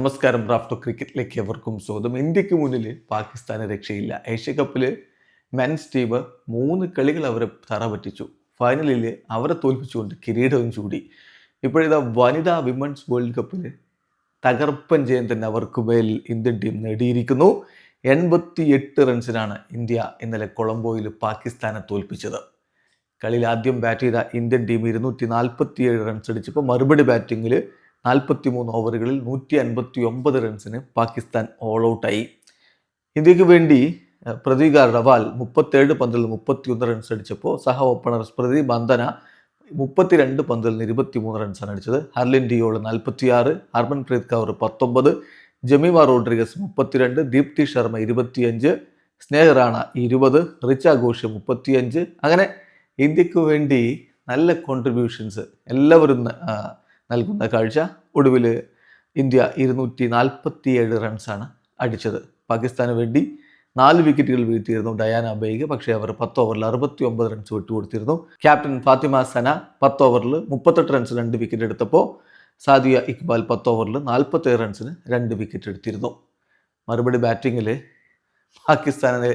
നമസ്കാരം. റാഫ്റ്റോ ക്രിക്കറ്റിലേക്ക് എവർക്കും സ്വാഗതം. ഇന്ത്യയ്ക്ക് മുന്നിൽ പാകിസ്ഥാന് രക്ഷയില്ല. ഏഷ്യ കപ്പിൽ മെൻസ് ടീം മൂന്ന് കളികൾ അവരെ തറ പറ്റിച്ചു ഫൈനലിൽ അവരെ തോൽപ്പിച്ചുകൊണ്ട് കിരീടവും ചൂടി. ഇപ്പോഴിതാ വനിതാ വിമൻസ് വേൾഡ് കപ്പിൽ തകർപ്പൻ ജയം തന്നെ അവർക്ക് മേൽ ഇന്ത്യൻ ടീം നേടിയിരിക്കുന്നു. എൺപത്തി എട്ട് റൺസിനാണ് ഇന്ത്യ ഇന്നലെ കൊളംബോയിൽ പാകിസ്ഥാനെ തോൽപ്പിച്ചത്. കളിയിൽ ആദ്യം ബാറ്റ് ചെയ്ത ഇന്ത്യൻ ടീം ഇരുന്നൂറ്റി നാൽപ്പത്തിയേഴ് റൺസ് അടിച്ചപ്പോൾ മറുപടി ബാറ്റിങ്ങിൽ നാൽപ്പത്തി മൂന്ന് ഓവറുകളിൽ നൂറ്റി അൻപത്തി ഒമ്പത് റൺസിന് പാകിസ്ഥാൻ ഓൾ ഔട്ടായി ഇന്ത്യയ്ക്ക് വേണ്ടി പ്രതീക റവാൽ മുപ്പത്തേഴ് പന്തിൽ മുപ്പത്തിയൊന്ന് റൺസ് അടിച്ചപ്പോൾ സഹ ഓപ്പണർ സ്മൃതി ബന്ധന മുപ്പത്തിരണ്ട് പന്തിൽ നിന്ന് ഇരുപത്തിമൂന്ന് റൺസാണ് അടിച്ചത്. ഹർലിൻ ഡിയോൾ നാൽപ്പത്തിയാറ് ഹർമൻപ്രീത് കൗർ പത്തൊമ്പത് ജമീമ റോഡ്രിഗസ് മുപ്പത്തിരണ്ട് ദീപ്തി ശർമ്മ ഇരുപത്തിയഞ്ച് സ്നേഹ റാണ ഇരുപത് റിച്ച ഘോഷ് മുപ്പത്തിയഞ്ച്. അങ്ങനെ ഇന്ത്യയ്ക്ക് വേണ്ടി നല്ല കോൺട്രിബ്യൂഷൻസ് എല്ലാവരും നൽകുന്ന കാഴ്ച ഒടുവിൽ ഇന്ത്യ ഇരുന്നൂറ്റി നാൽപ്പത്തിയേഴ് റൺസാണ് അടിച്ചത്. പാകിസ്ഥാന് വേണ്ടി നാല് വിക്കറ്റുകൾ വീഴ്ത്തിയിരുന്നു ഡയാന ബേഗ് പക്ഷേ അവർ പത്ത് ഓവറിൽ അറുപത്തി ഒമ്പത് റൺസ് വിട്ടുകൊടുത്തിരുന്നു. ക്യാപ്റ്റൻ ഫാത്തിമ സന പത്ത് ഓവറിൽ മുപ്പത്തെട്ട് റൺസ് രണ്ട് വിക്കറ്റ് എടുത്തപ്പോൾ സാദിയ ഇക്ബാൽ പത്ത് ഓവറിൽ നാൽപ്പത്തേഴ് റൺസിന് രണ്ട് വിക്കറ്റ് എടുത്തിരുന്നു. മറുപടി ബാറ്റിങ്ങിൽ പാകിസ്ഥാനെ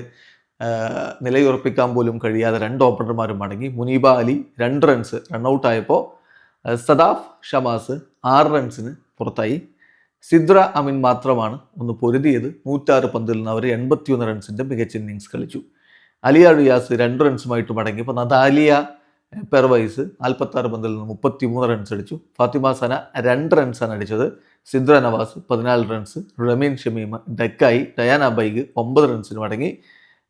നിലയുറപ്പിക്കാൻ പോലും കഴിയാതെ രണ്ട് ഓപ്പണർമാരും മടങ്ങി മുനീബ അലി രണ്ട് റൺസ് റണ്ണൗട്ടായപ്പോൾ സദാഫ് ഷമാസ് ആറ് റൺസിന് പുറത്തായി. സിദ്ര അമിൻ മാത്രമാണ് ഒന്ന് പൊരുതിയത്. നൂറ്റാറ് പന്തിൽ നിന്ന് അവർ എൺപത്തിയൊന്ന് റൺസിന്റെ മികച്ച ഇന്നിങ്സ് കളിച്ചു. അലിയ റിയാസ് രണ്ട് റൺസുമായിട്ട് മടങ്ങി. ഇപ്പോൾ നദാലിയ പെർവൈസ് നാൽപ്പത്താറ് പന്തിൽ നിന്ന് മുപ്പത്തി മൂന്ന് റൺസ് അടിച്ചു. ഫാത്തിമ സന രണ്ട് റൺസാണ് അടിച്ചത്. സിദ്ര നവാസ് പതിനാല് റൺസ്. റമീൻ ഷമീമ ഡക്കായി. ഡയാന ബൈഗ് ഒമ്പത് റൺസിന് മടങ്ങി.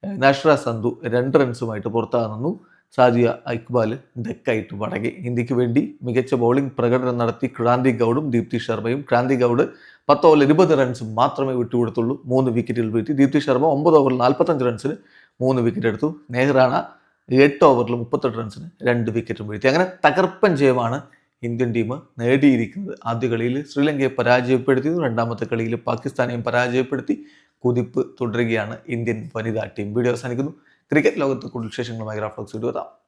നഷ്ര സന്ധു രണ്ട് റൺസുമായിട്ട് പുറത്താകുന്നു. സാദിയ ഇക്ബാൽ ഡെക്കായിട്ട് മടങ്ങി. ഇന്ത്യയ്ക്ക് വേണ്ടി മികച്ച ബൗളിംഗ് പ്രകടനം നടത്തി ക്രാന്തി ഗൗഡും ദീപ്തി ശർമ്മയും. ക്രാന്തി ഗൗഡ് പത്ത് ഓവറിൽ ഇരുപത് റൺസ് മാത്രമേ വിട്ടുകൊടുത്തുള്ളൂ. മൂന്ന് വിക്കറ്റുകൾ വീഴ്ത്തി. ദീപ്തി ശർമ്മ ഒമ്പത് ഓവറിൽ നാൽപ്പത്തഞ്ച് റൺസിന് മൂന്ന് വിക്കറ്റ് എടുത്തു. നെഹ്റാണ എട്ട് ഓവറിൽ മുപ്പത്തെട്ട് റൺസിന് രണ്ട് വിക്കറ്റും വീഴ്ത്തി. അങ്ങനെ തകർപ്പൻ ജയമാണ് ഇന്ത്യൻ ടീം നേടിയിരിക്കുന്നത്. ആദ്യ കളിയിൽ ശ്രീലങ്കയെ പരാജയപ്പെടുത്തി രണ്ടാമത്തെ കളിയിൽ പാകിസ്ഥാനെയും പരാജയപ്പെടുത്തി. കുതിപ്പ് തുടരുകയാണ് ഇന്ത്യൻ വനിതാ ടീം. വീഡിയോ അവസാനിക്കുന്നു. ക്രിക്കറ്റ് ലോകത്ത് കൂടുതൽ വിശേഷങ്ങളുമായി ഗ്രാഫ്ലോക്സ് വീഡിയോ എത്താം.